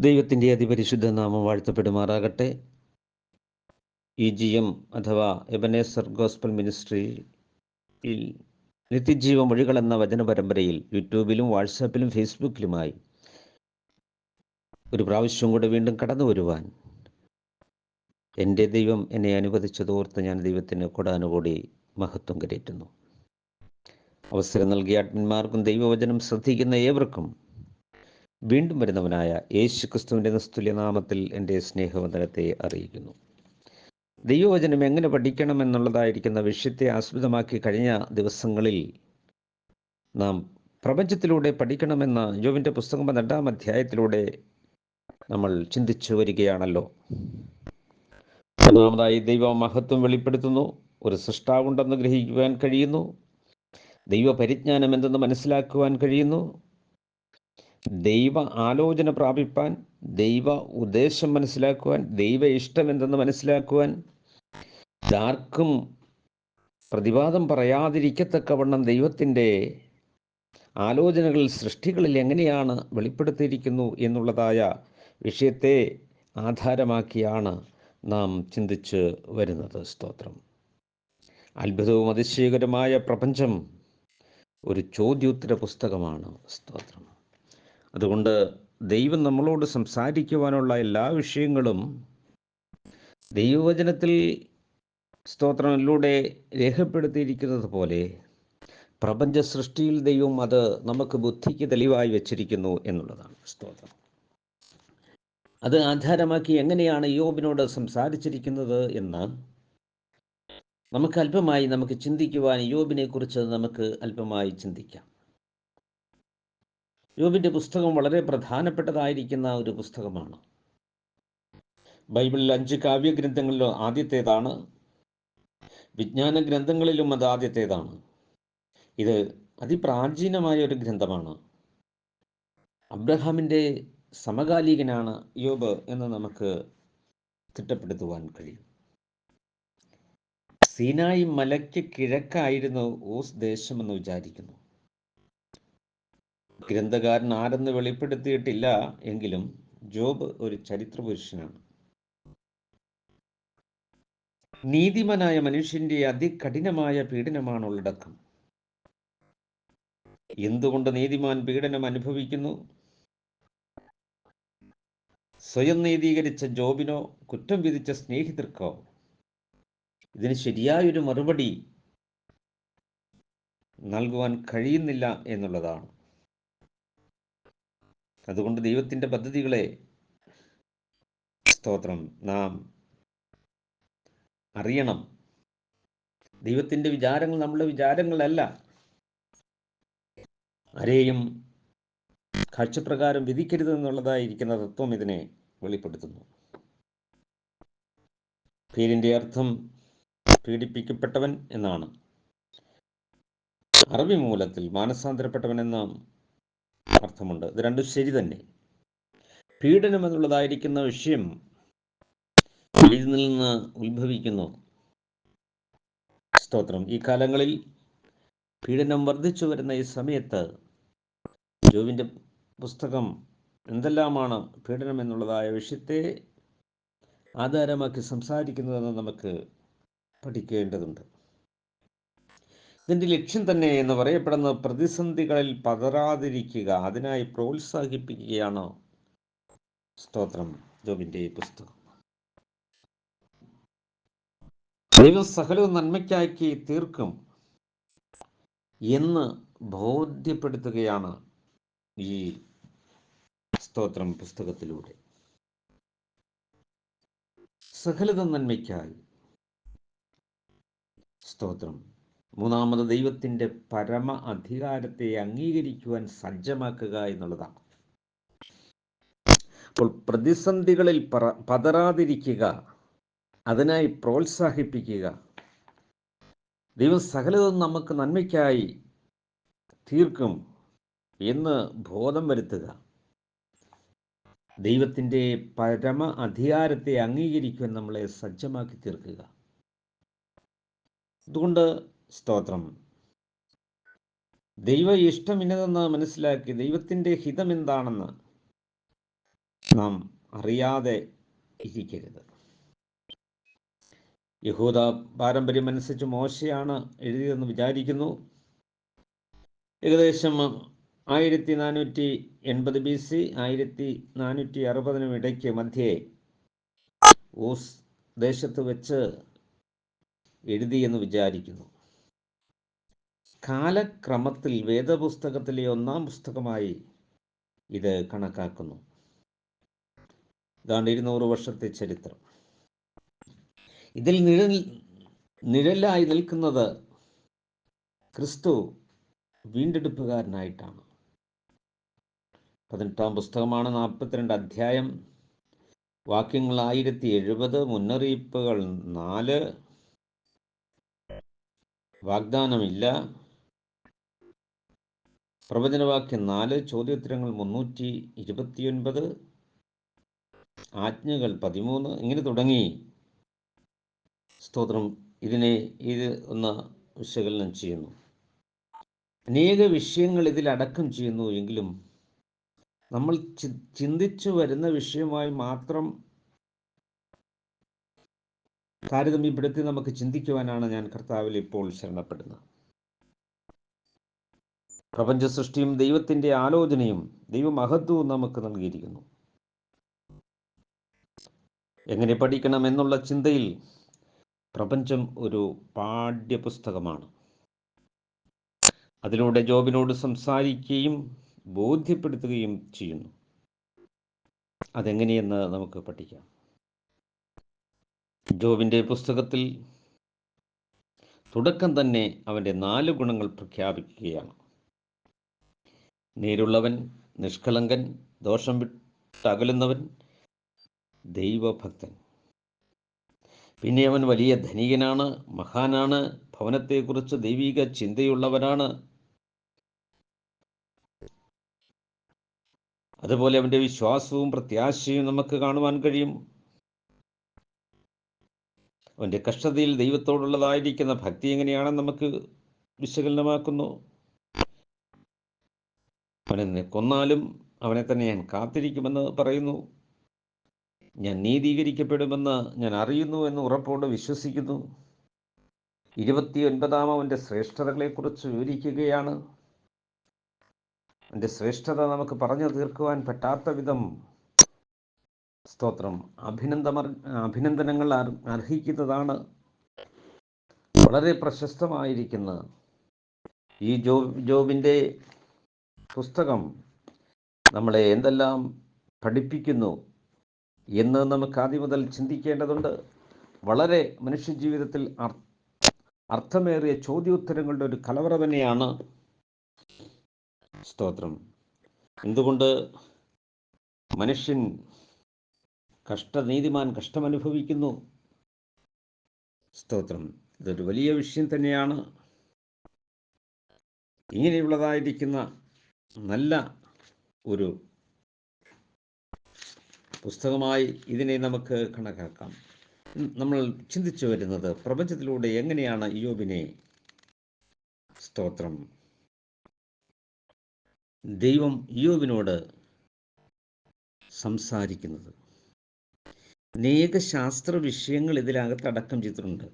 ദൈവത്തിന്റെ അതിപരിശുദ്ധ നാമം വാഴ്ത്തപ്പെടുമാറാകട്ടെ. ഇ ജി എം അഥവാ എബനേസർ ഗോസ്പൽ മിനിസ്ട്രിയിൽ നിത്യജീവ മൊഴികൾ എന്ന വചന പരമ്പരയിൽ യൂട്യൂബിലും വാട്സാപ്പിലും ഫേസ്ബുക്കിലുമായി ഒരു പ്രാവശ്യം കൂടെ വീണ്ടും കടന്നു വരുവാൻ എന്റെ ദൈവം എന്നെ അനുവദിച്ചതോർത്ത് ഞാൻ ദൈവത്തിന് കൊടാനുകൂടി മഹത്വം കരയറ്റുന്നു അവസരം നൽകിയ അഡ്മിന്മാർക്കും ദൈവവചനം ശ്രദ്ധിക്കുന്ന ഏവർക്കും വീണ്ടും വരുന്നവനായ യേശു ക്രിസ്തുവിന്റെ നിസ്തുല്യനാമത്തിൽ എന്റെ സ്നേഹവന്ദനത്തെ അറിയിക്കുന്നു. ദൈവവചനം എങ്ങനെ പഠിക്കണം എന്നുള്ളതായിരിക്കുന്ന വിഷയത്തെ ആസ്പദമാക്കി കഴിഞ്ഞ ദിവസങ്ങളിൽ നാം പ്രപഞ്ചത്തിലൂടെ പഠിക്കണമെന്ന യോവിന്റെ പുസ്തകം രണ്ടാം അധ്യായത്തിലൂടെ നമ്മൾ ചിന്തിച്ചു വരികയാണല്ലോ. ഒന്നാമതായി ദൈവ മഹത്വം വെളിപ്പെടുത്തുന്നു ഒരു സൃഷ്ടാവുണ്ടെന്ന് ഗ്രഹിക്കുവാൻ കഴിയുന്നു ദൈവ പരിജ്ഞാനം എന്തെന്ന് മനസ്സിലാക്കുവാൻ കഴിയുന്നു ദൈവ ആലോചന പ്രാപിപ്പാൻ ദൈവ ഉദ്ദേശം മനസ്സിലാക്കുവാൻ ദൈവ ഇഷ്ടം എന്തെന്ന് മനസ്സിലാക്കുവാൻ ഇതാർക്കും പ്രതിവാദം പറയാതിരിക്കത്തക്കവണ്ണം ദൈവത്തിന്റെ ആലോചനകൾ സൃഷ്ടികളിൽ എങ്ങനെയാണ് വെളിപ്പെടുത്തിയിരിക്കുന്നു എന്നുള്ളതായ വിഷയത്തെ ആധാരമാക്കിയാണ് നാം ചിന്തിച്ച് വരുന്നത്. സ്തോത്രം. അത്ഭുതവും അതിശയകരമായ പ്രപഞ്ചം ഒരു ചോദ്യോത്തര പുസ്തകമാണ്. സ്തോത്രം. അതുകൊണ്ട് ദൈവം നമ്മളോട് സംസാരിക്കുവാനുള്ള എല്ലാ വിഷയങ്ങളും ദൈവവചനത്തിൽ സ്തോത്രങ്ങളിലൂടെ രേഖപ്പെടുത്തിയിരിക്കുന്നത് പോലെ പ്രപഞ്ച സൃഷ്ടിയിൽ ദൈവം അത് നമുക്ക് ബുദ്ധിക്ക് തെളിവായി വെച്ചിരിക്കുന്നു എന്നുള്ളതാണ് സ്തോത്രം. അത് ആധാരമാക്കി എങ്ങനെയാണ് യോബിനോട് സംസാരിച്ചിരിക്കുന്നത് എന്ന് നമുക്ക് അല്പമായി നമുക്ക് ചിന്തിക്കുവാൻ യോബിനെ കുറിച്ച് നമുക്ക് അല്പമായി ചിന്തിക്കാം. യോബിന്റെ പുസ്തകം വളരെ പ്രധാനപ്പെട്ടതായിരിക്കുന്ന ഒരു പുസ്തകമാണ്. ബൈബിളിൽ അഞ്ച് കാവ്യഗ്രന്ഥങ്ങളിലും ആദ്യത്തേതാണ്. വിജ്ഞാന ഗ്രന്ഥങ്ങളിലും അത് ആദ്യത്തേതാണ്. ഇത് അതിപ്രാചീനമായ ഒരു ഗ്രന്ഥമാണ്. അബ്രഹാമിന്റെ സമകാലികനാണ് യോബ് എന്ന് നമുക്ക് തിട്ടപ്പെടുത്തുവാൻ കഴിയും. സീനായി മലയ്ക്ക് കിഴക്കായിരുന്നു ഓസ് ദേശമെന്ന് വിചാരിക്കുന്നു. ഗ്രന്ഥകാരൻ ആരെന്ന് വെളിപ്പെടുത്തിയിട്ടില്ല എങ്കിലും ജോബ് ഒരു ചരിത്ര പുരുഷനാണ് നീതിമനായ മനുഷ്യന്റെ അതികഠിനമായ പീഡനമാണ് ഉള്ളടക്കം എന്തുകൊണ്ട് നീതിമാൻ പീഡനം അനുഭവിക്കുന്നു? സ്വയം നീതീകരിച്ച ജോബിനോ കുറ്റം വിധിച്ച സ്നേഹിതർക്കോ? ഇതിന് ശരിയായൊരു മറുപടി നൽകുവാൻ കഴിയുന്നില്ല എന്നുള്ളതാണ്. അതുകൊണ്ട് ദൈവത്തിന്റെ പദ്ധതികളെ സ്തോത്രം. നാം അറിയണം. ദൈവത്തിന്റെ വിചാരങ്ങൾ നമ്മുടെ വിചാരങ്ങളല്ല. ആരെയും കാഴ്ചപ്രകാരം വിധിക്കരുത് എന്നുള്ളതായിരിക്കുന്ന തത്വം ഇതിനെ വെളിപ്പെടുത്തുന്നു. പേരിന്റെ അർത്ഥം പീഡിപ്പിക്കപ്പെട്ടവൻ എന്നാണ്. അറബി മൂലത്തിൽ മാനസാന്തരപ്പെട്ടവൻ എന്ന അർത്ഥമുണ്ട്. ഇത് രണ്ടും ശരി തന്നെ. പീഡനം എന്നുള്ളതായിരിക്കുന്ന വിഷയം ഇതിൽ നിന്ന് ഉത്ഭവിക്കുന്നു. സ്തോത്രം. ഈ കാലങ്ങളിൽ പീഡനം വർദ്ധിച്ചു വരുന്ന ഈ സമയത്ത് ജോവിന്റെ പുസ്തകം എന്തെല്ലാമാണ് പീഡനം എന്നുള്ളതായ വിഷയത്തെ ആധാരമാക്കി സംസാരിക്കുന്നതെന്ന് നമുക്ക് പഠിക്കേണ്ടതുണ്ട്. ഇതിന്റെ ലക്ഷ്യം തന്നെ എന്ന് പറയപ്പെടുന്ന പ്രതിസന്ധികളിൽ പതറാതിരിക്കുക അതിനായി പ്രോത്സാഹിപ്പിക്കുകയാണ്? സ്തോത്രം ജോബിന്റെ പുസ്തകം. ദൈവം സകലവും നന്മയ്ക്കാക്കി തീർക്കും എന്ന് ബോധ്യപ്പെടുത്തുകയാണ് ഈ സ്തോത്രം പുസ്തകത്തിലൂടെ. സകലത നന്മയ്ക്കായി. സ്തോത്രം. മൂന്നാമത് ദൈവത്തിന്റെ പരമ അധികാരത്തെ അംഗീകരിക്കുവാൻ സജ്ജമാക്കുക എന്നുള്ളതാണ്. അപ്പോൾ പ്രതിസന്ധികളിൽ പറ പതറാതിരിക്കുക അതിനായി പ്രോത്സാഹിപ്പിക്കുക. ദൈവം സകലതും നമുക്ക് നന്മയ്ക്കായി തീർക്കും എന്ന് ബോധം വരുത്തുക. ദൈവത്തിന്റെ പരമ അധികാരത്തെ അംഗീകരിക്കുവാൻ നമ്മളെ സജ്ജമാക്കി തീർക്കുക. അതുകൊണ്ട് സ്തോത്രം. ദൈവ ഇഷ്ടം ഇന്നതെന്ന് മനസ്സിലാക്കി ദൈവത്തിന്റെ ഹിതം എന്താണെന്ന് നാം അറിയാതെ ഇരിക്കരുത്. യഹൂദ പാരമ്പര്യം അനുസരിച്ച് മോശയാണ് എഴുതിയതെന്ന് വിചാരിക്കുന്നു. ഏകദേശം ആയിരത്തി നാനൂറ്റി എൺപത് ബി സി ആയിരത്തി നാനൂറ്റി അറുപതിനും ഇടയ്ക്ക് മധ്യേ ഊസ് ദേശത്ത് വെച്ച് എഴുതിയെന്ന് വിചാരിക്കുന്നു. കാലക്രമത്തിൽ വേദപുസ്തകത്തിലെ ഒന്നാം പുസ്തകമായി ഇത് കണക്കാക്കുന്നു. ഇതാണ് ഇരുന്നൂറ് വർഷത്തെ ചരിത്രം. ഇതിൽ നിഴൽ നിഴലായി നിൽക്കുന്നത് ക്രിസ്തു വീണ്ടെടുപ്പുകാരനായിട്ടാണ്. പതിനെട്ടാം പുസ്തകമാണ് നാൽപ്പത്തിരണ്ട് അധ്യായം. വാക്യങ്ങൾ ആയിരത്തി എഴുപത് മുന്നറിയിപ്പുകൾ നാല്. വാഗ്ദാനമില്ല. പ്രവചനവാക്യം നാല് ചോദ്യോത്തരങ്ങൾ മുന്നൂറ്റി ഇരുപത്തിയൊൻപത് ആജ്ഞകൾ പതിമൂന്ന് ഇങ്ങനെ തുടങ്ങി. സ്തോത്രം. ഇതിനെ ഇത് ഒന്ന് വിശകലനം ചെയ്യുന്നു. അനേക വിഷയങ്ങൾ ഇതിൽ അടക്കം ചെയ്യുന്നു എങ്കിലും നമ്മൾ ചിന്തിച്ചു വരുന്ന വിഷയമായി മാത്രം താരതമ്യപ്പെടുത്തി നമുക്ക് ചിന്തിക്കുവാനാണ് ഞാൻ കർത്താവിൽ ഇപ്പോൾ ശരണപ്പെടുന്നത്. പ്രപഞ്ച സൃഷ്ടിയും ദൈവത്തിന്റെ ആലോചനയും ദൈവമഹത്വവും നമുക്ക് നൽകിയിരിക്കുന്നു. എങ്ങനെ പഠിക്കണം എന്നുള്ള ചിന്തയിൽ പ്രപഞ്ചം ഒരു പാഠ്യപുസ്തകമാണ്. അതിലൂടെ ജോബിനോട് സംസാരിക്കുകയും ബോധ്യപ്പെടുത്തുകയും ചെയ്യുന്നു. അതെങ്ങനെയെന്ന് നമുക്ക് പഠിക്കാം. ജോബിന്റെ പുസ്തകത്തിൽ തുടക്കം തന്നെ അവന്റെ നാല് ഗുണങ്ങൾ പ്രഖ്യാപിക്കുകയാണ്. നേരുള്ളവൻ നിഷ്കളങ്കൻ ദോഷം വിട്ടകലുന്നവൻ ദൈവഭക്തൻ. പിന്നെ അവൻ വലിയ ധനികനാണ് മഹാനാണ് ഭവനത്തെക്കുറിച്ച് ദൈവിക ചിന്തയുള്ളവനാണ്. അതുപോലെ അവന്റെ വിശ്വാസവും പ്രത്യാശയും നമുക്ക് കാണുവാൻ കഴിയും. അവന്റെ കഷ്ടതയിൽ ദൈവത്തോടുള്ളതായിരിക്കുന്ന ഭക്തി എങ്ങനെയാണെന്ന് നമുക്ക് വിശകലനമാക്കുന്നു. അവനെ കൊന്നാലും അവനെ തന്നെ ഞാൻ കാത്തിരിക്കുമെന്ന് പറയുന്നു. ഞാൻ നീതീകരിക്കപ്പെടുമെന്ന് ഞാൻ അറിയുന്നു എന്ന് ഉറപ്പോട് വിശ്വസിക്കുന്നു. ഇരുപത്തി ഒൻപതാം അവന്റെ ശ്രേഷ്ഠതകളെക്കുറിച്ച് വിവരിക്കുകയാണ്. അവന്റെ ശ്രേഷ്ഠത നമുക്ക് പറഞ്ഞു തീർക്കുവാൻ പറ്റാത്ത വിധം സ്തോത്രം. അഭിനന്ദമർ അഭിനന്ദനങ്ങൾ അർഹിക്കുന്നതാണ്. വളരെ പ്രശസ്തമായിരിക്കുന്ന ഈ ജോ ജോബിന്റെ പുസ്തകം നമ്മളെ എന്തെല്ലാം പഠിപ്പിക്കുന്നു എന്ന് നമുക്ക് ആദ്യം മുതൽ ചിന്തിക്കേണ്ടതുണ്ട്. വളരെ മനുഷ്യജീവിതത്തിൽ അർത്ഥമേറിയ ചോദ്യോത്തരങ്ങളുടെ ഒരു കലവറ തന്നെയാണ് സ്തോത്രം. എന്തുകൊണ്ട് മനുഷ്യൻ കഷ്ടനീതിമാൻ കഷ്ടമനുഭവിക്കുന്നു? സ്തോത്രം. ഇതൊരു വലിയ വിഷയം തന്നെയാണ്. ഇങ്ങനെയുള്ളതായിരിക്കുന്ന നല്ല ഒരു പുസ്തകമായി ഇതിനെ നമുക്ക് കണക്കാക്കാം. നമ്മൾ ചിന്തിച്ചു വരുന്നത് പ്രപഞ്ചത്തിലൂടെ എങ്ങനെയാണ് യോബിനെ സ്തോത്രം? ദൈവം യോബിനോട് സംസാരിക്കുന്നത്. അനേക ശാസ്ത്ര വിഷയങ്ങൾ ഇതിനകത്ത് അടക്കം ചെയ്തിട്ടുണ്ട്.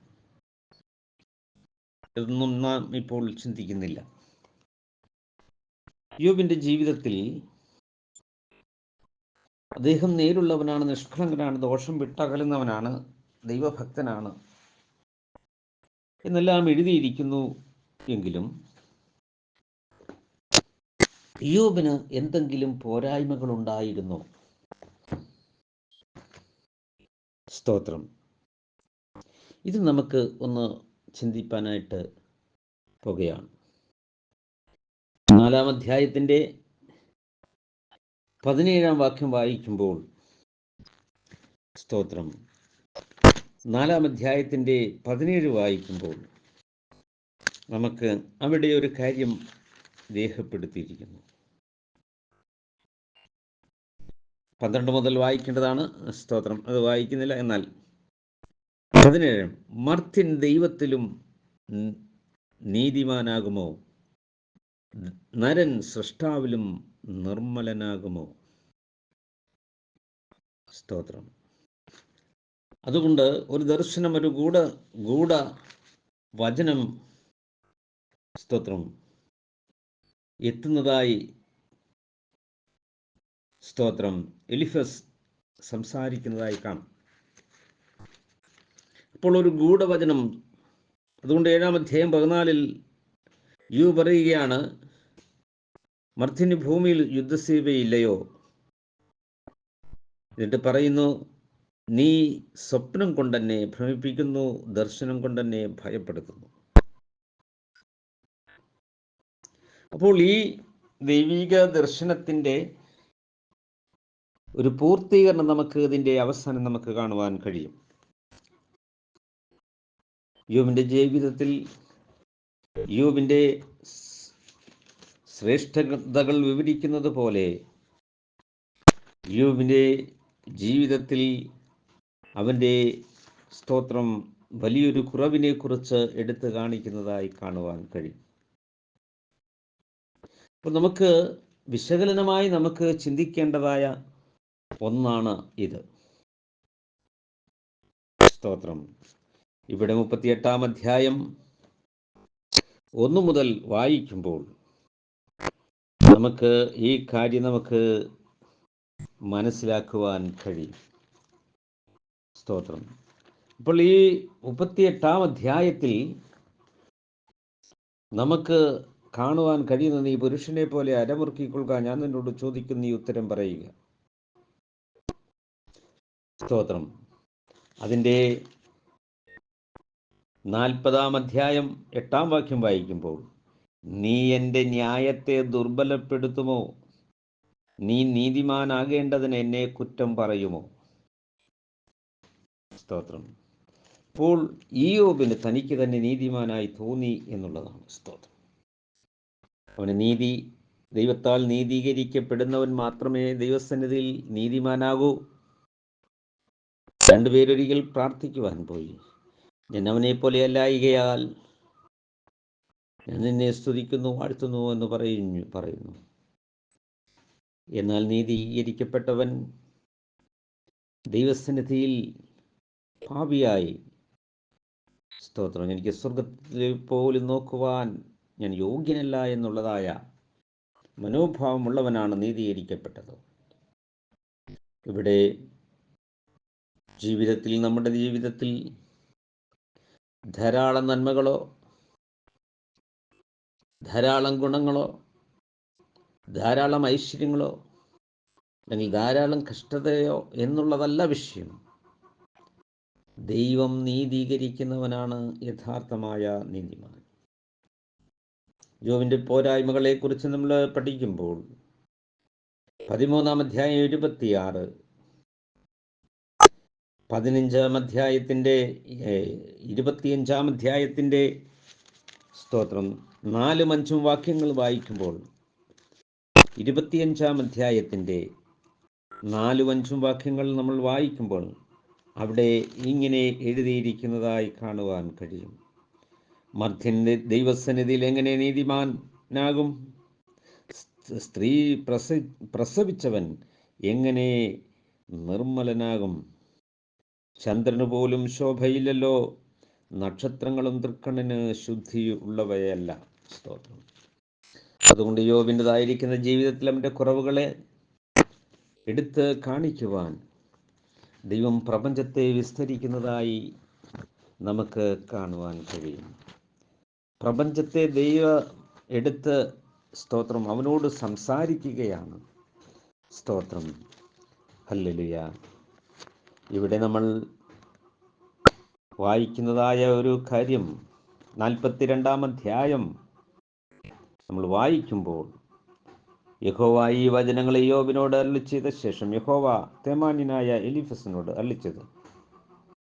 ഇതൊന്നും നാം ഇപ്പോൾ ചിന്തിക്കുന്നില്ല. യോബിന്റെ ജീവിതത്തിൽ അദ്ദേഹം നേരുള്ളവനാണ് നിഷ്കളങ്കനാണ് ദോഷം വിട്ടകലുന്നവനാണ് ദൈവഭക്തനാണ് എന്നെല്ലാം എഴുതിയിരിക്കുന്നു എങ്കിലും യോബിന് എന്തെങ്കിലും പോരായ്മകൾ ഉണ്ടായിരുന്നോ സ്തോത്രം. ഇത് നമുക്ക് ഒന്ന് ചിന്തിപ്പാനായിട്ട് പോകുകയാണ്. നാലാം അധ്യായത്തിന്റെ പതിനേഴാം വാക്യം വായിക്കുമ്പോൾ സ്തോത്രം. നാലാം അധ്യായത്തിന്റെ പതിനേഴ് വായിക്കുമ്പോൾ നമുക്ക് അവിടെ ഒരു കാര്യം രേഖപ്പെടുത്തിയിരിക്കുന്നു. പന്ത്രണ്ട് മുതൽ വായിക്കേണ്ടതാണ്. സ്തോത്രം. അത് വായിക്കുന്നില്ല. എന്നാൽ പതിനേഴ്. മർത്യൻ ദൈവത്തിലും നീതിമാനാകുമോ? നരൻ സൃഷ്ടാവിലും നിർമ്മലനാകുമോ? സ്തോത്രം. അതുകൊണ്ട് ഒരു ദർശനം ഒരു ഗൂഢ ഗൂഢ വചനം സ്തോത്രം. എത്തുന്നതായി സ്തോത്രം. എലിഫസ് സംസാരിക്കുന്നതായി കാണാം. അപ്പോൾ ഒരു ഗൂഢവചനം അതുകൊണ്ട് ഏഴാം അധ്യായം പതിനാലിൽ യു പറയുകയാണ് മർദ്ദിന് ഭൂമിയിൽ യുദ്ധസേവയില്ലയോ? എന്നിട്ട് പറയുന്നു നീ സ്വപ്നം കൊണ്ടെന്നെ ഭ്രമിപ്പിക്കുന്നു ദർശനം കൊണ്ടെന്നെ ഭയപ്പെടുത്തുന്നു അപ്പോൾ ഈ ദൈവിക ദർശനത്തിന്റെ ഒരു പൂർത്തീകരണം നമുക്ക് ഇതിന്റെ അവസാനം നമുക്ക് കാണുവാൻ കഴിയും. യോബിന്റെ ജീവിതത്തിൽ യോബിന്റെ ശ്രേഷ്ഠതകൾ വിവരിക്കുന്നത് പോലെ യോബിന്റെ ജീവിതത്തിൽ അവന്റെ സ്തോത്രം വലിയൊരു കുറവിനെ കുറിച്ച് എടുത്തു കാണിക്കുന്നതായി കാണുവാൻ കഴിയും. അപ്പോൾ നമുക്ക് വിശകലനമായി നമുക്ക് ചിന്തിക്കേണ്ടതായ ഒന്നാണ് ഇത്. സ്തോത്രം. ഇവിടെ മുപ്പത്തിയെട്ടാം അധ്യായം ഒന്നു മുതൽ വായിക്കുമ്പോൾ നമുക്ക് ഈ കാര്യം നമുക്ക് മനസ്സിലാക്കുവാൻ കഴിയും. സ്തോത്രം. ഇപ്പോൾ ഈ മുപ്പത്തിയെട്ടാം അധ്യായത്തിൽ നമുക്ക് കാണുവാൻ കഴിയുന്ന നീ പുരുഷനെ പോലെ അരമുറുക്കിക്കൊള്ളുക. ഞാൻ നിന്നോട് ചോദിക്കുന്ന ഈ ഉത്തരം പറയുക. സ്തോത്രം. അതിന്റെ നാൽപ്പതാം അധ്യായം എട്ടാം വാക്യം വായിക്കുമ്പോൾ നീ എന്റെ ന്യായത്തെ ദുർബലപ്പെടുത്തുമോ? നീ നീതിമാനാകേണ്ടതിന് എന്നെ കുറ്റം പറയുമോ? സ്തോത്രം. അപ്പോൾ ഓബിന് തനിക്ക് തന്നെ നീതിമാനായി തോന്നി എന്നുള്ളതാണ് സ്തോത്രം. അവന് നീതി ദൈവത്താൽ നീതീകരിക്കപ്പെടുന്നവൻ മാത്രമേ ദൈവസന്നിധിയിൽ നീതിമാനാകൂ. രണ്ടുപേരൊരിക്കൽ പ്രാർത്ഥിക്കുവാൻ പോയി. ഞാൻ അവനെ പോലെയല്ലായികയാൽ ഞാൻ നിന്നെ സ്തുതിക്കുന്നു വാഴ്ത്തുന്നു എന്ന് പറയുന്നു പറയുന്നു. എന്നാൽ നീതീകരിക്കപ്പെട്ടവൻ ദൈവസന്നിധിയിൽ ഭാവിയായി സ്തോത്രം. എനിക്ക് സ്വർഗത്തിൽ പോലും നോക്കുവാൻ ഞാൻ യോഗ്യനല്ല എന്നുള്ളതായ മനോഭാവമുള്ളവനാണ് നീതീകരിക്കപ്പെട്ടത്. ഇവിടെ ജീവിതത്തിൽ നമ്മുടെ ജീവിതത്തിൽ ധാരാളം നന്മകളോ ധാരാളം ഗുണങ്ങളോ ധാരാളം ഐശ്വര്യങ്ങളോ അല്ലെങ്കിൽ ധാരാളം കഷ്ടതയോ എന്നുള്ളതല്ല വിഷയം. ദൈവം നീതീകരിക്കുന്നവനാണ് യഥാർത്ഥമായ നീതിമാൻ. ജോവിന്റെ പോരായ്മകളെക്കുറിച്ച് നമ്മൾ പഠിക്കുമ്പോൾ പതിമൂന്നാം അധ്യായം ഇരുപത്തിയാറ് പതിനഞ്ചാം അധ്യായത്തിന്റെ ഇരുപത്തിയഞ്ചാം അധ്യായത്തിന്റെ സ്തോത്രം നാലും അഞ്ചും വാക്യങ്ങൾ വായിക്കുമ്പോൾ ഇരുപത്തിയഞ്ചാം അധ്യായത്തിന്റെ നാലും അഞ്ചും വാക്യങ്ങൾ നമ്മൾ വായിക്കുമ്പോൾ അവിടെ ഇങ്ങനെ എഴുതിയിരിക്കുന്നതായി കാണുവാൻ കഴിയും. മർദ്ധ്യന്റെ ദൈവസന്നിധിയിൽ എങ്ങനെ നീതിമാനാകും? സ്ത്രീ പ്രസ പ്രസവിച്ചവൻ എങ്ങനെ നിർമ്മലനാകും? ചന്ദ്രന് പോലും ശോഭയില്ലല്ലോ. നക്ഷത്രങ്ങളും തൃക്കണ്ണിന് ശുദ്ധി ഉള്ളവയല്ല. സ്തോത്രം. അതുകൊണ്ട് യോബിന്റെതായിരിക്കുന്ന ജീവിതത്തിൽ അവന്റെ കുറവുകളെ എടുത്ത് കാണിക്കുവാൻ ദൈവം പ്രപഞ്ചത്തെ വിസ്തരിക്കുന്നതായി നമുക്ക് കാണുവാൻ കഴിയും. പ്രപഞ്ചത്തെ ദൈവ എടുത്ത് സ്തോത്രം അവനോട് സംസാരിക്കുകയാണ് സ്തോത്രം. ഹല്ലേലൂയ. ഇവിടെ നമ്മൾ വായിക്കുന്നതായ ഒരു കാര്യം നാൽപ്പത്തിരണ്ടാം അധ്യായം നമ്മൾ വായിക്കുമ്പോൾ യഹോവ ഈ വചനങ്ങളെ യോബിനോട് അരളി ചെയ്ത ശേഷം യഹോവ തേമാന്യനായ എലിഫസിനോട് അരളിച്ചത്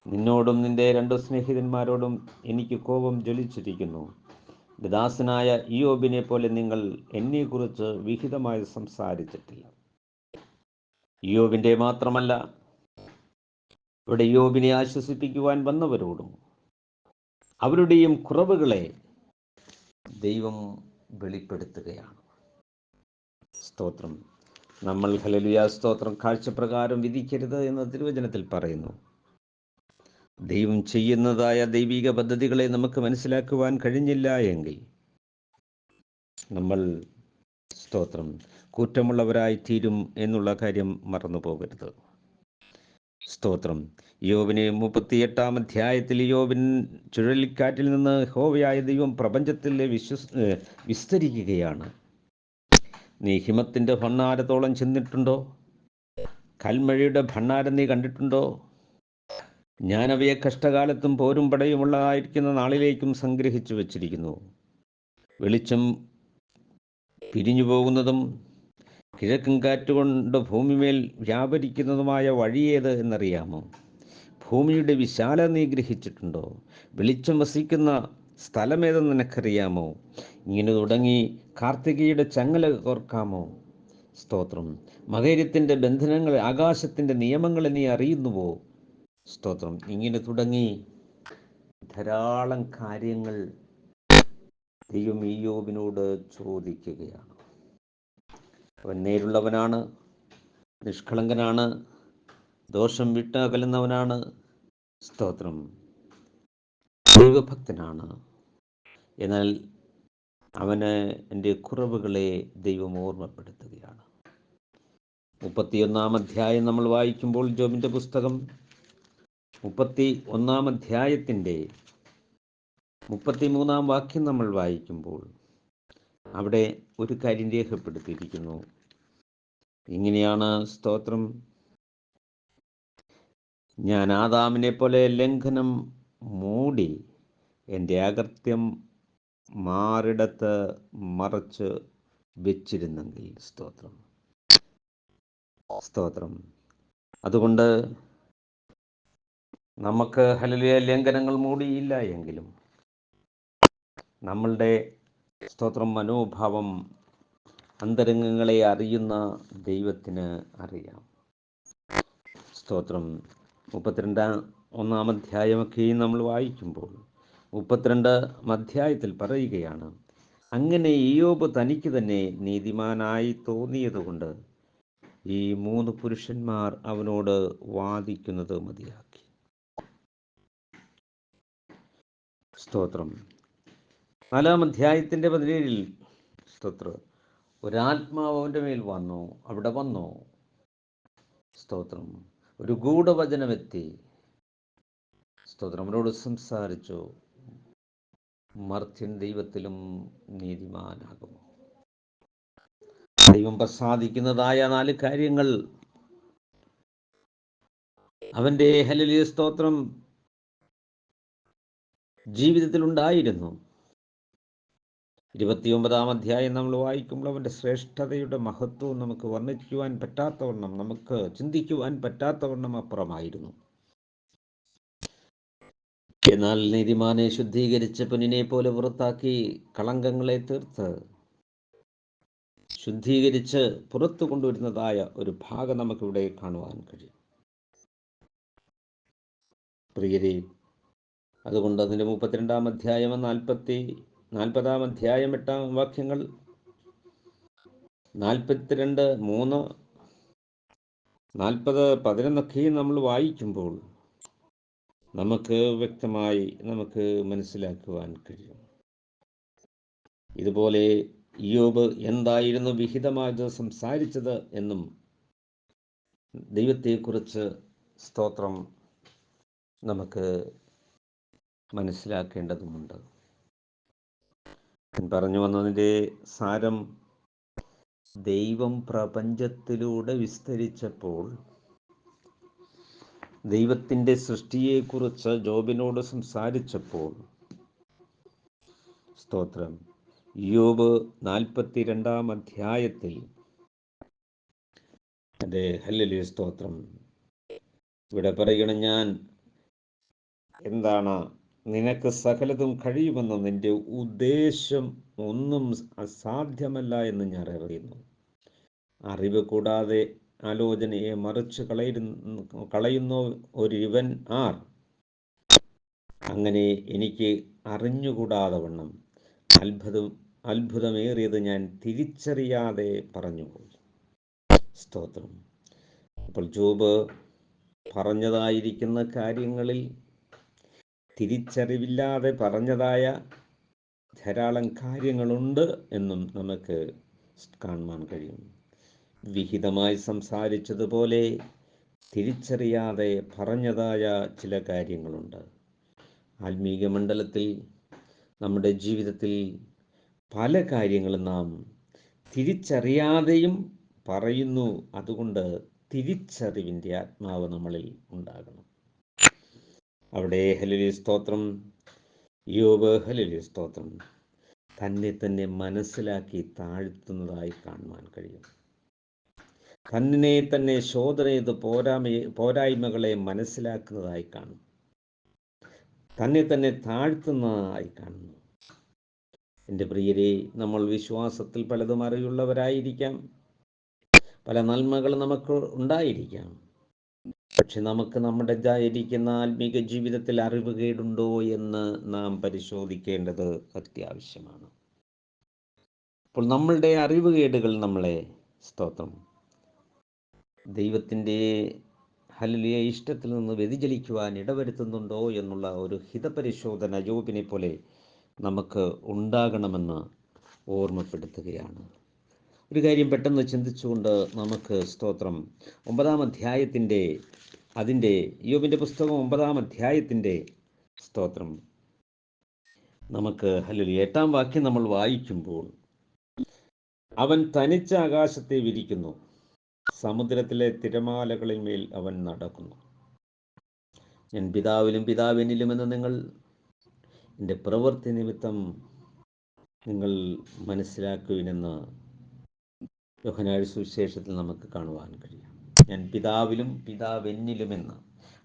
നിന്നോടും നിന്റെ രണ്ടു സ്നേഹിതന്മാരോടും എനിക്ക് കോപം ജ്വലിച്ചിരിക്കുന്നു. ദാസനായ ഇയോബിനെ പോലെ നിങ്ങൾ എന്നെക്കുറിച്ച് വിഹിതമായി സംസാരിച്ചിട്ടില്ല. ഇയോബിന്റെ മാത്രമല്ല ഇവിടെ യോബിനെ ആശ്വസിപ്പിക്കുവാൻ വന്നവരോടും അവരുടെയും കുറവുകളെ ദൈവം വെളിപ്പെടുത്തുകയാണ്. സ്തോത്രം. നമ്മൾ ഹലലുയ സ്തോത്രം. കാഴ്ചപ്രകാരം വിധിക്കരുത് എന്ന് തിരുവചനത്തിൽ പറയുന്നു. ദൈവം ചെയ്യുന്നതായ ദൈവിക പദ്ധതികളെ നമുക്ക് മനസ്സിലാക്കുവാൻ കഴിഞ്ഞില്ല എങ്കിൽ നമ്മൾ സ്തോത്രം. കുറ്റമുള്ളവരായി തീരും എന്നുള്ള കാര്യം മറന്നു പോകരുത് സ്തോത്രം. യോബിന് മുപ്പത്തിയെട്ടാം അധ്യായത്തിൽ യോബിൻ ചുഴലിക്കാറ്റിൽ നിന്ന് ഹോവയായ ദൈവം പ്രപഞ്ചത്തിൽ വിശ്വസ് വിസ്തരിക്കുകയാണ്. നീ ഹിമത്തിന്റെ ഭണ്ണാരത്തോളം ചെന്നിട്ടുണ്ടോ? കൽമഴയുടെ ഭണ്ണാരം നീ കണ്ടിട്ടുണ്ടോ? ഞാനവയെ കഷ്ടകാലത്തും പോരും പടയുമുള്ളതായിരിക്കുന്ന നാളിലേക്കും സംഗ്രഹിച്ചു വച്ചിരിക്കുന്നു. വെളിച്ചം പിരിഞ്ഞു പോകുന്നതും കിഴക്കൻ കാറ്റുകൊണ്ട് ഭൂമിമേൽ വ്യാപരിക്കുന്നതുമായ വഴിയേത് എന്നറിയാമോ? ഭൂമിയുടെ വിശാല നീ ഗ്രഹിച്ചിട്ടുണ്ടോ? വെളിച്ചം വസിക്കുന്ന സ്ഥലമേതെന്ന് നിനക്കറിയാമോ? ഇങ്ങനെ തുടങ്ങി കാർത്തികയുടെ ചങ്ങല കോർക്കാമോ? സ്തോത്രം. മകര്യത്തിന്റെ ബന്ധനങ്ങൾ ആകാശത്തിന്റെ നിയമങ്ങളെ നീ അറിയുന്നുവോ? സ്തോത്രം. ഇങ്ങനെ തുടങ്ങി ധാരാളം കാര്യങ്ങൾ ദൈവം ഈ യോബിനോട് ചോദിക്കുകയാണ്. അവൻ നേരുള്ളവനാണ് നിഷ്കളങ്കനാണ് ദോഷം വിട്ട് അകലുന്നവനാണ്. സ്തോത്രം. ദൈവഭക്തനാണ്. എന്നാൽ അവന് എന്റെ കുറവുകളെ ദൈവം ഓർമ്മപ്പെടുത്തുകയാണ്. മുപ്പത്തിയൊന്നാം അധ്യായം നമ്മൾ വായിക്കുമ്പോൾ ജോബിന്റെ പുസ്തകം മുപ്പത്തി ഒന്നാം അധ്യായത്തിന്റെ മുപ്പത്തിമൂന്നാം വാക്യം നമ്മൾ വായിക്കുമ്പോൾ അവിടെ ഒരു കാര്യം രേഖപ്പെടുത്തിയിരിക്കുന്നു. ഇങ്ങനെയാണ് സ്തോത്രം. ഞാൻ ആദാമിനെ പോലെ ലംഘനം മൂടി എന്റെ അകർത്യം മാറിടത്ത് മറച്ച് വെച്ചിരുന്നെങ്കിൽ സ്തോത്രം. സ്തോത്രം. അതുകൊണ്ട് നമുക്ക് ഹലലിയ ലംഘനങ്ങൾ മൂടിയില്ല എങ്കിലും നമ്മളുടെ സ്തോത്രം മനോഭാവം അന്തരംഗങ്ങളെ അറിയുന്ന ദൈവത്തിന് അറിയാം. സ്തോത്രം. മുപ്പത്തിരണ്ടാം ഒന്നാം അധ്യായമൊക്കെയും നമ്മൾ വായിക്കുമ്പോൾ മുപ്പത്തിരണ്ട് അധ്യായത്തിൽ പറയുകയാണ് അങ്ങനെ ഇയോബ് തനിക്ക് തന്നെ നീതിമാനായി തോന്നിയതുകൊണ്ട് ഈ മൂന്ന് പുരുഷന്മാർ അവനോട് വാദിക്കുന്നത് മതിയാക്കി. സ്തോത്രം. നാലാം അധ്യായത്തിന്റെ പതിനേഴിൽ സ്തോത്രം. ഒരാത്മാവ് അവന്റെ മേൽ വന്നു അവിടെ വന്നു. സ്തോത്രം. ഒരു ഗൂഢവചനമെത്തി. സ്തോത്രം. അവനോട് സംസാരിച്ചു. മർത്യൻ ദൈവത്തിലും നീതിമാനാകുന്നു. ദൈവം പ്രസാദിക്കുന്നതായ നാല് കാര്യങ്ങൾ. അവന്റെ ഹലലിയ സ്തോത്രം ജീവിതത്തിൽ ഉണ്ടായിരുന്നു ഇരുപത്തിയൊമ്പതാം അധ്യായം നമ്മൾ വായിക്കുമ്പോൾ അവന്റെ ശ്രേഷ്ഠതയുടെ മഹത്വം നമുക്ക് വർണിക്കുവാൻ പറ്റാത്തവണ്ണം നമുക്ക് ചിന്തിക്കുവാൻ പറ്റാത്തവണ്ണം അപ്പുറമായിരുന്നു. എന്നാൽ നീതിമാനെ ശുദ്ധീകരിച്ച് പൊന്നിനെ പോലെ പുറത്താക്കി കളങ്കങ്ങളെ തീർത്ത് ശുദ്ധീകരിച്ച് പുറത്തു കൊണ്ടുവരുന്നതായ ഒരു ഭാഗം നമുക്കിവിടെ കാണുവാൻ കഴിയും. പ്രിയരെ അതുകൊണ്ട് അതിന്റെ മുപ്പത്തിരണ്ടാം അധ്യായം നാൽപ്പത്തി നാൽപ്പതാം അധ്യായം എട്ടാം വാക്യങ്ങൾ. നാൽപ്പത്തിരണ്ട് മൂന്ന് നാൽപ്പത് പതിനൊന്നൊക്കെയും നമ്മൾ വായിക്കുമ്പോൾ നമുക്ക് വ്യക്തമായി നമുക്ക് മനസ്സിലാക്കുവാൻ കഴിയും. ഇതുപോലെ യോബ് എന്തായിരുന്നു വിഹിതമായത് സംസാരിച്ചത് എന്നും ദൈവത്തെക്കുറിച്ച് സ്തോത്രം നമുക്ക് മനസ്സിലാക്കേണ്ടതുമുണ്ട്. പറഞ്ഞു വന്നതിന്റെ സാരം ദൈവം പ്രപഞ്ചത്തിലൂടെ വിസ്തരിച്ചപ്പോൾ ദൈവത്തിന്റെ സൃഷ്ടിയെക്കുറിച്ച് ജോബിനോട് സംസാരിച്ചപ്പോൾ. സ്തോത്രം. യോബ് നാൽപ്പത്തി രണ്ടാം അധ്യായത്തിൽ. അതെ ഹല്ലലി സ്തോത്രം. ഇവിടെ പറയണം ഞാൻ എന്താണ് നിനക്ക് സകലതും കഴിയുമെന്ന? നിന്റെ ഉദ്ദേശം ഒന്നും അസാധ്യമല്ല എന്ന് ഞാൻ അറിയുന്നു. അറിവ് കൂടാതെ ആലോചനയെ മറിച്ച് കളയുന്നു കളയുന്ന ഒരുവൻ ആർ? അങ്ങനെ എനിക്ക് അറിഞ്ഞുകൂടാതെ വണ്ണം. അത്ഭുതം അത്ഭുതമേറിയത് ഞാൻ തിരിച്ചറിയാതെ പറഞ്ഞുപോയി. സ്തോത്രം. അപ്പോൾ ജോബ് പറഞ്ഞതായിരിക്കുന്ന കാര്യങ്ങളിൽ തിരിച്ചറിവില്ലാതെ പറഞ്ഞതായ ധാരാളം കാര്യങ്ങളുണ്ട് എന്നും നമുക്ക് കാണുവാൻ കഴിയും. വിഹിതമായി സംസാരിച്ചതുപോലെ തിരിച്ചറിയാതെ പറഞ്ഞതായ ചില കാര്യങ്ങളുണ്ട്. ആത്മീക മണ്ഡലത്തിൽ നമ്മുടെ ജീവിതത്തിൽ പല കാര്യങ്ങളും നാം തിരിച്ചറിയാതെയും പറയുന്നു. അതുകൊണ്ട് തിരിച്ചറിവിന്റെ ആത്മാവ് നമ്മളിൽ ഉണ്ടാകണം. അവിടെ ഹലലി സ്തോത്രം. യോബ് ഹലലി സ്തോത്രം. തന്നെ തന്നെ മനസ്സിലാക്കി താഴ്ത്തുന്നതായി കാണുവാൻ കഴിയും. തന്നെ തന്നെ ശോധന ചെയ്ത് പോരാമ പോരായ്മകളെ മനസ്സിലാക്കുന്നതായി കാണും. തന്നെ തന്നെ താഴ്ത്തുന്നതായി കാണുന്നു. എന്റെ പ്രിയരെ നമ്മൾ വിശ്വാസത്തിൽ പലതും അറിയുള്ളവരായിരിക്കാം. പല നന്മകൾ നമുക്ക് ഉണ്ടായിരിക്കാം. പക്ഷെ നമുക്ക് നമ്മുടെ ഇരിക്കുന്ന ആത്മീക ജീവിതത്തിൽ അറിവുകേടുണ്ടോ എന്ന് നാം പരിശോധിക്കേണ്ടത് അത്യാവശ്യമാണ്. അപ്പോൾ നമ്മളുടെ അറിവുകേടുകൾ നമ്മളെ സ്തോത്രം. ദൈവത്തിന്റെ ഹലിയ ഇഷ്ടത്തിൽ നിന്ന് വ്യതിചലിക്കുവാൻ ഇടവരുത്തുന്നുണ്ടോ എന്നുള്ള ഒരു ഹിതപരിശോധന ജോബിനെ പോലെ നമുക്ക് ഉണ്ടാകണമെന്ന് ഓർമ്മപ്പെടുത്തുകയാണ്. ഒരു കാര്യം പെട്ടെന്ന് ചിന്തിച്ചുകൊണ്ട് നമുക്ക് സ്തോത്രം. ഒമ്പതാം അധ്യായത്തിന്റെ അതിന്റെ യോബിന്റെ പുസ്തകം ഒമ്പതാം അധ്യായത്തിന്റെ സ്തോത്രം. നമുക്ക് അല്ലെങ്കിൽ എട്ടാം വാക്യം നമ്മൾ വായിക്കുമ്പോൾ അവൻ തനിച്ച ആകാശത്തെ വിരിക്കുന്നു. സമുദ്രത്തിലെ തിരമാലകളിൽ മേൽ അവൻ നടക്കുന്നു. ഞാൻ പിതാവിലും പിതാവിനിലുമെന്ന് നിങ്ങൾ എന്റെ പ്രവൃത്തി നിമിത്തം നിങ്ങൾ മനസ്സിലാക്കുവിനെന്ന് യോഹനാഴ്ച സുവിശേഷത്തിൽ നമുക്ക് കാണുവാൻ കഴിയും. ഞാൻ പിതാവിലും പിതാവെന്നിലുമെന്ന്.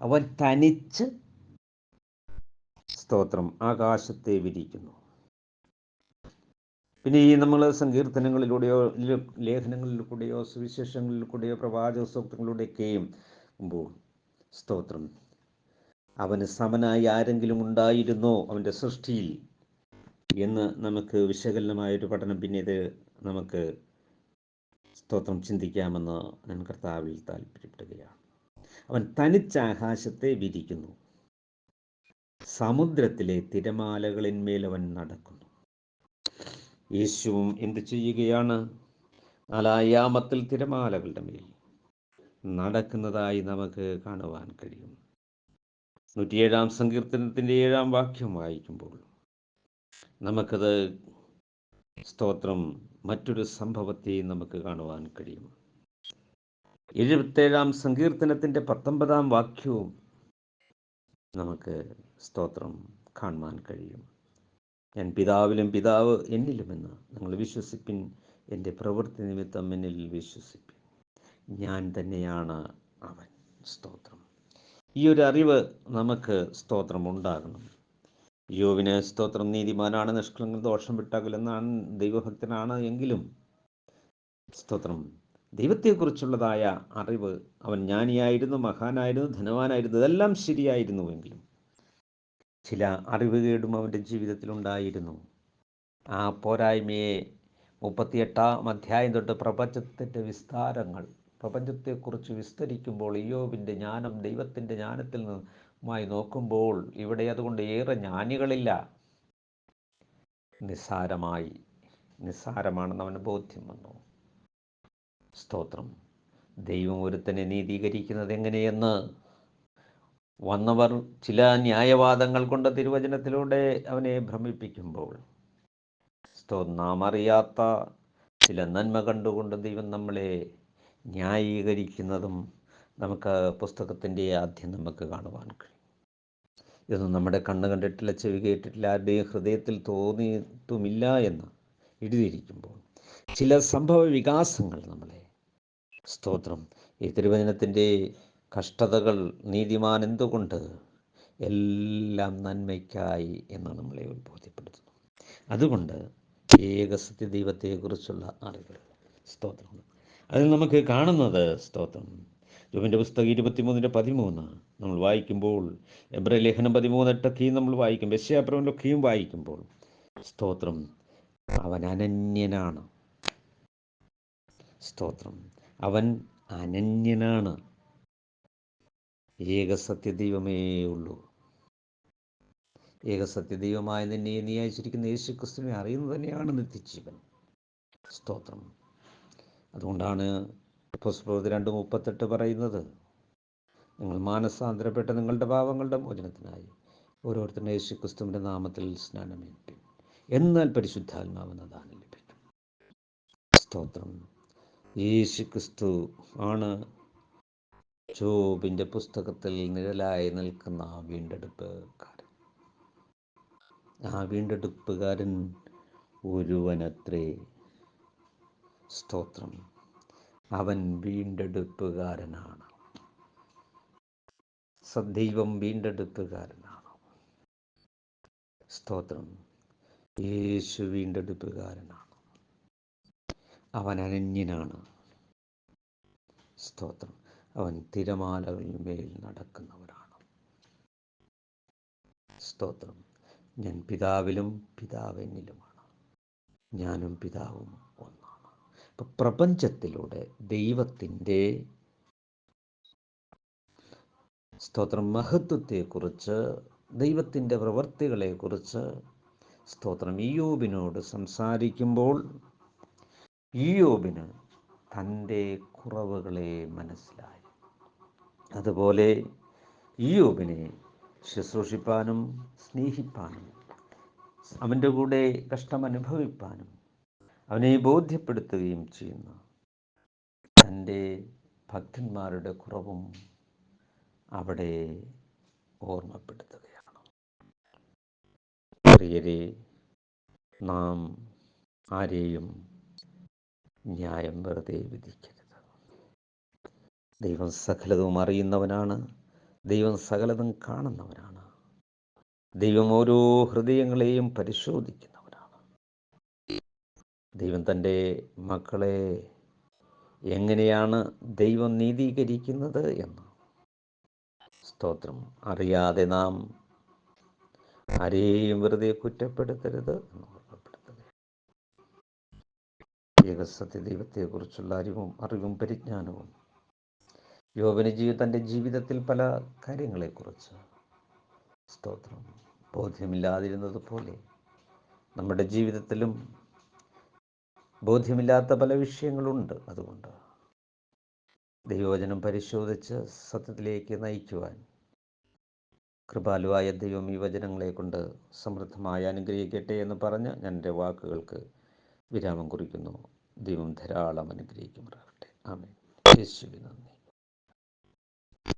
അവൻ തനിച്ച് സ്തോത്രം ആകാശത്തെ വിരിക്കുന്നു. പിന്നെ ഈ നമ്മൾ സങ്കീർത്തനങ്ങളിലൂടെയോ ലേഖനങ്ങളിലൂടെയോ സുവിശേഷങ്ങളിലൂടെയോ പ്രവാചക സൂക്തങ്ങളിലൂടെയൊക്കെയും സ്തോത്രം. അവന് സമനായി ആരെങ്കിലും ഉണ്ടായിരുന്നോ അവന്റെ സൃഷ്ടിയിൽ എന്ന് നമുക്ക് വിശകലനമായൊരു പഠനം പിന്നീട് നമുക്ക് സ്തോത്രം ചിന്തിക്കാമെന്ന് ഞാൻ കർത്താവിൽ താല്പര്യപ്പെടുകയാണ്. അവൻ തനിച്ചാകാശത്തെ വിരിക്കുന്നു. സമുദ്രത്തിലെ തിരമാലകളിന്മേൽ അവൻ നടക്കുന്നു. യേശുവും എന്ത് ചെയ്യുകയാണ്? നാലായാമത്തിൽ തിരമാലകളുടെ മേൽ നടക്കുന്നതായി നമുക്ക് കാണുവാൻ കഴിയും. നൂറ്റിയേഴാം സങ്കീർത്തനത്തിന്റെ ഏഴാം വാക്യം വായിക്കുമ്പോൾ നമുക്കത് സ്തോത്രം മറ്റൊരു സംഭവത്തെ നമുക്ക് കാണുവാൻ കഴിയും. എഴുപത്തേഴാം സങ്കീർത്തനത്തിന്റെ പത്തൊമ്പതാം വാക്യവും നമുക്ക് സ്തോത്രം കാണുവാൻ കഴിയും. ഞാൻ പിതാവിലും പിതാവ് എന്നിലുമെന്ന് നിങ്ങൾ വിശ്വസിപ്പിൻ. എന്റെ പ്രവൃത്തി നിമിത്തം എന്നിൽ വിശ്വസിപ്പിൻ. ഞാൻ തന്നെയാണ് അവൻ. സ്തോത്രം. ഈ ഒരു അറിവ് നമുക്ക് സ്തോത്രം ഉണ്ടാകണം. യോവിന് സ്തോത്രം നീതിമാനാണ് നിഷ്കളങ്ക ദോഷം വിട്ടകലെന്നാണ് ദൈവഭക്തനാണ് എങ്കിലും സ്തോത്രം. ദൈവത്തെക്കുറിച്ചുള്ളതായ അറിവ് അവൻ ജ്ഞാനിയായിരുന്നു മഹാനായിരുന്നു ധനവാനായിരുന്നു ഇതെല്ലാം ശരിയായിരുന്നുവെങ്കിലും ചില അറിവുകേടും അവന്റെ ജീവിതത്തിലുണ്ടായിരുന്നു ആ പോരായ്മയെ മുപ്പത്തിയെട്ടാം അധ്യായം തൊട്ട് പ്രപഞ്ചത്തിന്റെ വിസ്താരങ്ങൾ പ്രപഞ്ചത്തെക്കുറിച്ച് വിസ്തരിക്കുമ്പോൾ ഇയോവിന്റെ ജ്ഞാനം ദൈവത്തിന്റെ ജ്ഞാനത്തിൽ നിന്നുമായി നോക്കുമ്പോൾ ഇവിടെ അതുകൊണ്ട് ഏറെ ജ്ഞാനികളില്ല. നിസ്സാരമായി. നിസ്സാരമാണെന്ന് അവന് ബോധ്യം വന്നു. സ്തോത്രം. ദൈവം ഒരുത്തനെ നീതീകരിക്കുന്നത് എങ്ങനെയെന്ന്? വന്നവർ ചില ന്യായവാദങ്ങൾ കൊണ്ട് തിരുവചനത്തിലൂടെ അവനെ ഭ്രമിപ്പിക്കുമ്പോൾ. നാം അറിയാത്ത ചില നന്മ കണ്ടുകൊണ്ട് ദൈവം നമ്മളെ ന്യായീകരിക്കുന്നതും നമുക്ക് പുസ്തകത്തിന്റെ ആദ്യം നമുക്ക് കാണുവാൻ കഴിയും. ഇതൊന്നും നമ്മുടെ കണ്ണ് കണ്ടിട്ടില്ല ചെവി കേട്ടിട്ടില്ല ആരുടെയും ഹൃദയത്തിൽ തോന്നിയിട്ടുമില്ല എന്ന് എഴുതിയിരിക്കുമ്പോൾ ചില സംഭവ വികാസങ്ങൾ നമ്മളെ സ്തോത്രം. ഈ തിരുവചനത്തിന്റെ കഷ്ടതകൾ നീതിമാൻ എന്തുകൊണ്ട് എല്ലാം നന്മയ്ക്കായി എന്ന് നമ്മളെ ഉത്ബോധ്യപ്പെടുത്തുന്നു. അതുകൊണ്ട് ഏകസത്യ ദൈവത്തെക്കുറിച്ചുള്ള അറിവ്. സ്തോത്രം. അതിൽ നമുക്ക് കാണുന്നത് സ്തോത്രം. ജോബിന്റെ പുസ്തകം ഇരുപത്തിമൂന്നിന്റെ പതിമൂന്ന്. നമ്മൾ വായിക്കുമ്പോൾ എബ്ര ലേഖനം പതിമൂന്നെട്ടൊക്കെയും നമ്മൾ വായിക്കും ബശ്യാപ്രമിലൊക്കെയും വായിക്കുമ്പോൾ. സ്തോത്രം. അവൻ അനന്യനാണ്. സ്തോത്രം. അവൻ അനന്യനാണ്. ഏകസത്യദൈവമേ ഉള്ളൂ. ഏകസത്യദൈവമായി നിന്നെ നീ അയച്ചിരിക്കുന്ന യേശു ക്രിസ്തുവിനെ അറിയുന്നത് തന്നെയാണ് നിത്യജീവൻ. സ്തോത്രം. അതുകൊണ്ടാണ് പുസ്തകത്തിൽ രണ്ട് മുപ്പത്തെട്ട് പറയുന്നത് നിങ്ങൾ മാനസാന്തരപ്പെട്ട നിങ്ങളുടെ പാവങ്ങളുടെ മോചനത്തിനായി ഓരോരുത്തരും യേശു ക്രിസ്തുവിന്റെ നാമത്തിൽ സ്നാനമേൽപ്പിൻ. എന്നാൽ പരിശുദ്ധാത്മാവെന്ന ദാനം ലഭിക്കും. സ്തോത്രം. യേശു ക്രിസ്തു ആണ് ജോബിന്റെ പുസ്തകത്തിൽ നിഴലായി നിൽക്കുന്ന ആ വീണ്ടെടുപ്പുകാരൻ. ആ വീണ്ടെടുപ്പുകാരൻ ഒരുവനത്രേ. സ്തോത്രം. അവൻ വീണ്ടെടുപ്പുകാരനാണ്. സദൈവം വീണ്ടെടുപ്പുകാരനാണ്. സ്തോത്രം. യേശു വീണ്ടെടുപ്പുകാരനാണ്. അവൻ അനന്യനാണ്. സ്തോത്രം. അവൻ തിരമാലകളിന്മേൽ നടക്കുന്നവനാണ്. സ്തോത്രം. ഞാൻ പിതാവിലും പിതാവെന്നിലുമാണ്. ഞാനും പിതാവും പ്രപഞ്ചത്തിലൂടെ ദൈവത്തിന്റെ സ്തോത്രം മഹത്വത്തെക്കുറിച്ച് ദൈവത്തിന്റെ പ്രവൃത്തികളെക്കുറിച്ച് സ്തോത്രം. ഇയോബിനോട് സംസാരിക്കുമ്പോൾ ഇയോബിന് തന്റെ കുറവുകളെ മനസ്സിലായി. അതുപോലെ ഇയോബിനെ ശുശ്രൂഷിപ്പാനും സ്നേഹിപ്പാനും അവന്റെ കൂടെ കഷ്ടം അനുഭവിപ്പാനും അവനെ ബോധ്യപ്പെടുത്തുകയും ചെയ്യുന്നു. തന്റെ ഭക്തന്മാരുടെ കുറവും അവിടെ ഓർമ്മപ്പെടുത്തുകയാണ്. പ്രിയരെ നാം ആരെയും ന്യായം വെറുതെ വിധിക്കരുത്. ദൈവം സകലതും അറിയുന്നവനാണ്. ദൈവം സകലതും കാണുന്നവനാണ്. ദൈവം ഓരോ ഹൃദയങ്ങളെയും പരിശോധിക്കുന്നവനാണ് ദൈവം തന്റെ മക്കളെ എങ്ങനെയാണ് ദൈവം നീതീകരിക്കുന്നത് എന്ന്. സ്തോത്രം. അറിയാതെ നാം ആരെയും വെറുതെ കുറ്റപ്പെടുത്തരുത് എന്ന് ഓർമ്മപ്പെടുത്തുക ദൈവത്തെക്കുറിച്ചുള്ള അറിവും അറിവും പരിജ്ഞാനവും. യോവന ജീവി തന്റെ ജീവിതത്തിൽ പല കാര്യങ്ങളെക്കുറിച്ച്. സ്തോത്രം. ബോധ്യമില്ലാതിരുന്നത് പോലെ നമ്മുടെ ജീവിതത്തിലും ബോധ്യമില്ലാത്ത പല വിഷയങ്ങളുണ്ട് അതുകൊണ്ട്. ദൈവവചനം പരിശോധിച്ച് സത്യത്തിലേക്ക് നയിക്കുവാൻ കൃപാലുവായ ദൈവം ഈ വചനങ്ങളെ കൊണ്ട് സമൃദ്ധമായി അനുഗ്രഹിക്കട്ടെ എന്ന് പറഞ്ഞ് ഞാൻ എന്റെ വാക്കുകൾക്ക് വിരാമം കുറിക്കുന്നു. ദൈവം ധാരാളം അനുഗ്രഹിക്കുമാറാകട്ടെ. ആമേ യേശുവിന് നന്ദി.